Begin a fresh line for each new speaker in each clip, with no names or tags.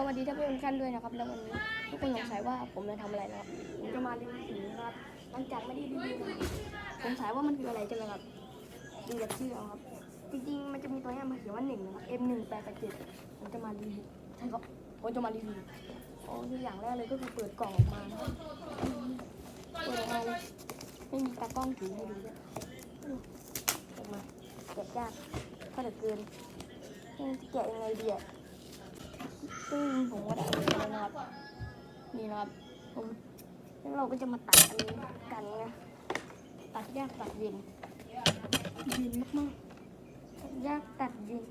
สวัสดีท่านผู้ชมทุกท่านด้วยนะครับแล้ววันนี้ทุกคนสงสัยว่าผมจะทำอะไรนะครับผมจะมารีวิวสีนครับหลังจากไม่ได้รีวิวมาสงสัยว่ามันคืออะไรใช่ไหมครับดูจากชื่อเอาครับ จริงๆ มันจะมีตัวเนี้มาเขียนว่าหนึ่งนะครับ M หนึ่งแปดเจ็ดผมจะมารีวิวใช่ครับผมจะมารีวิวโอ้คืออย่างแรกเลยก็คือเปิดกล่องออกมานะครับเปิดออกมาไม่มีตากล้องถือให้ดูด้วยออกมาแกะยากก็เหลือเกินจะแกะยังไงดีอะ ซึ่งผมก็ได้เอาไปแล้วนะครับนี่นะครับผมแล้วเราก็จะมาตัดอันนี้กันนะตัดยากตัดเย็นเย็นมากๆตัดยากตัดเย็น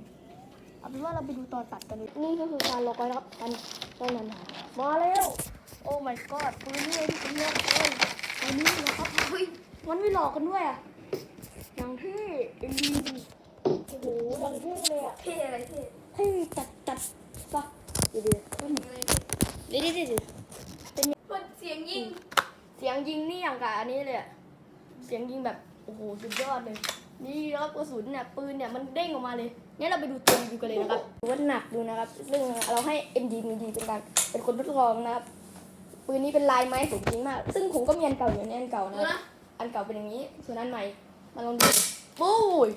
เอาเป็นว่าเราไปดูตอนตัดกันเลยนี่ก็คือการรอคอยนะครับกันตอนนั้นมาแล้วโอ้ my god ปืนนี่เองที่ผมเลือกเลยปืนนี้นะครับเฮ้ยมันไม่หลอกกันด้วยอะอย่างที่เอ็นดีโอ้โหดังเท่เลยอะ
เท่อะไรเท่
เฮ้ยตัดตัดปะเดี๋ยวเดี๋ยวเดี๋ยวเดี๋ยวเดี๋ยวเดี๋ยว
คนเสียงยิ่ง
เสียงยิงนี่อย่างกับอันนี้เลยอะเสียงยิงแบบโอ้โหสุดยอดเลย นี่แล้วกระสุนเนี่ยปืนเนี่ยมันเด้งออกมาเลยงั้นเราไปดูตัวรีวิวกันเลยนะครับดูว่าหนักดูนะครับ ซึ่งเราให้ MD มีดีเป็นการเป็นคนทดลองนะครับ ปืนนี้เป็นลายไม้สมจริงมาก ซึ่งผมก็มีอันเก่าอยู่ในอันเก่า
ดู
นะครับ
นะ
อันเก่าเป็นอย่างนี้ ส่วนอันใหม่มาลองดูปุ้ย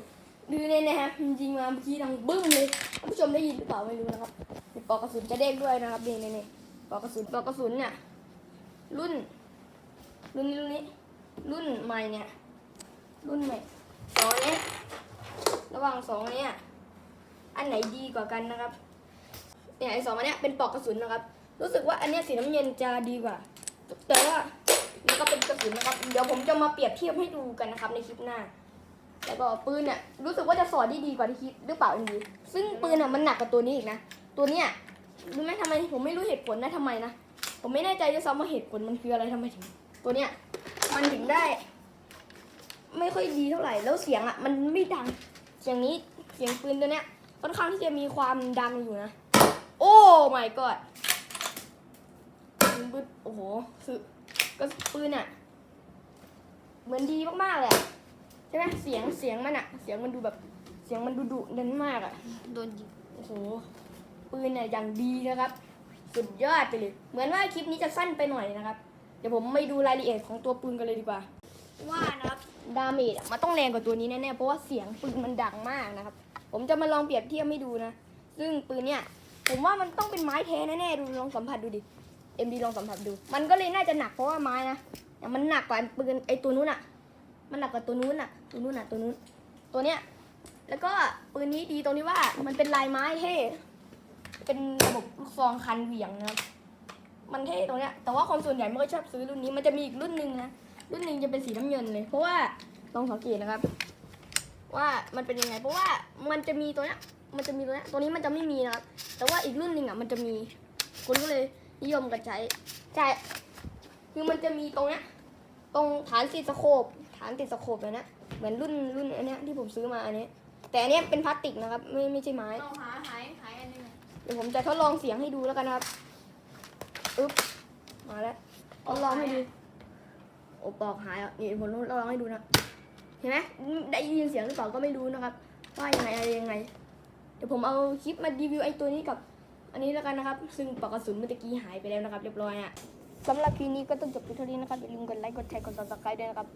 ดูเนี่ยนะฮะยิงมาเมื่อกี้ดังบึ้มเลยท่านผู้ชมได้ยินหรือเปล่าไม่รู้นะครับมี ปลอกกระสุนจะเด้งด้วยนะครับนี่นี่นี่ปลอกกระสุนปลอกกระสุนเนี่ยรุ่น รุ่นนี้รุ่นนี้ รุ่นใหม่เนี่ย รุ่นใหม่สองอันเนี้ยระหว่างสองอันเนี้ยอันไหนดีกว่ากันนะครับเนี่ยไอสองอันเนี้ยเป็นปลอกกระสุนนะครับ รู้สึกว่าอันเนี้ยสีน้ำเงินจะดีกว่า แต่ว่ามันก็เป็นกระสุนนะครับ เดี๋ยวผมจะมาเปรียบเทียบให้ดูกันนะครับในคลิปหน้าแล้วก็ปืนเนี่ยรู้สึกว่าจะสอดได้ดีกว่าที่คิดหรือเปล่าอันดี ซึ่งปืนอะมันหนักกว่าตัวนี้อีกนะ ตัวเนี้ยรู้ไหมทำไมผมไม่รู้เหตุผลนะทำไมนะผมไม่แน่ใจด้วยซ้ำว่าเหตุผลมันคืออะไรทำไมถึง ตัวเนี้ยมันถึงได้ ไม่ค่อยดีเท่าไหร่แล้วเสียงอะ มันไม่ดังเสียงนี้เสียงปืนตัวเนี้ยค่อนข้างที่จะมีความดังอยู่นะ โอ้ my god ปืนบึ้ดโอ้โหคือก็ปืนอะเหมือนดีมากๆเลยอะใช่ไหมเสียงเสียงมันอะ เสียงมันดูแบบเสียงมันดุดุดันมากอะ
โดนยิง
โอ้โห ปืนเนี่ยอย่างดีนะครับ สุดยอดไปเลย เหมือนว่าคลิปนี้จะสั้นไปหน่อยนะครับ เดี๋ยวผมไปดูรายละเอียดของตัวปืนกันเลยดีกว่า
ว่านะครับ
ดาเมจอะมันต้องแรงกว่าตัวนี้แน่ๆ เพราะว่าเสียงปืนมันดังมากนะครับ ผมจะมาลองเปรียบเทียบให้ดูนะ ซึ่งปืนเนี่ย ผมว่ามันต้องเป็นไม้แท้แน่ๆ ดูลองสัมผัสดูดิเอ็มดีลองสัมผัสดู มันก็เลยน่าจะหนักเพราะว่าไม้นะแต่มันหนักกว่าปืนไอตัวนู้นอะมันหนักกว่าตัวนู้นอะตัวนู้นอะตัวนู้น ตัวเนี้ย แล้วก็ปืนนี้ดีตรงที่ว่ามันเป็นลายไม้เท่ เป็นระบบลูกซองคันเหวี่ยงนะครับ มันเท่ตรงเนี้ย แต่ว่าคนส่วนใหญ่ไม่ค่อยชอบซื้อรุ่นนี้ มันจะมีอีกรุ่นหนึ่งนะ รุ่นหนึ่งจะเป็นสีน้ำเงินเลย เพราะว่าลองสังเกตนะครับ ว่ามันเป็นยังไง เพราะว่ามันจะมีตัวเนี้ย มันจะมีตัวเนี้ย ตัวนี้มันจะไม่มีนะครับ แต่ว่าอีกรุ่นหนึ่งอะมันจะมีคนก็เลยนิยมกันใช้ใช่คือมันจะมีตรงเนี้ย ตรงฐานติดสโคปฐานติดสโคปเลยนะ เหมือนรุ่นรุ่นอันเนี้ยที่ผมซื้อมาอันนี้แต่อันเนี้ยเป็นพลาสติกนะครับ ไม่ไม่ใช่ไม้
หาหายหายอันนึงอะ
เดี๋ยวผมจะทดลองเสียงให้ดูแล้วกันนะครับอึ๊บมาแล้วทดลองให้ดูโอปอกหายอะนี่ผมทดลองให้ดูนะเห็นไหมได้ยินเสียงหรือเปล่าก็ไม่รู้นะครับ ว่ายังไงอะไรยังไง เดี๋ยวผมเอาคลิปมารีวิวไอ้ตัวนี้กับ อันนี้แล้วกันนะครับ ซึ่งปลอกกระสุนเมื่อกี้หายไปแล้วนะครับ เรียบร้อยอะสำหรับคลิปนี้ก็ต้องจบเพียงเท่านี้นะครับอย่าลืมกดไลค์กดแชร์กด subscribe ด้วยนะครับ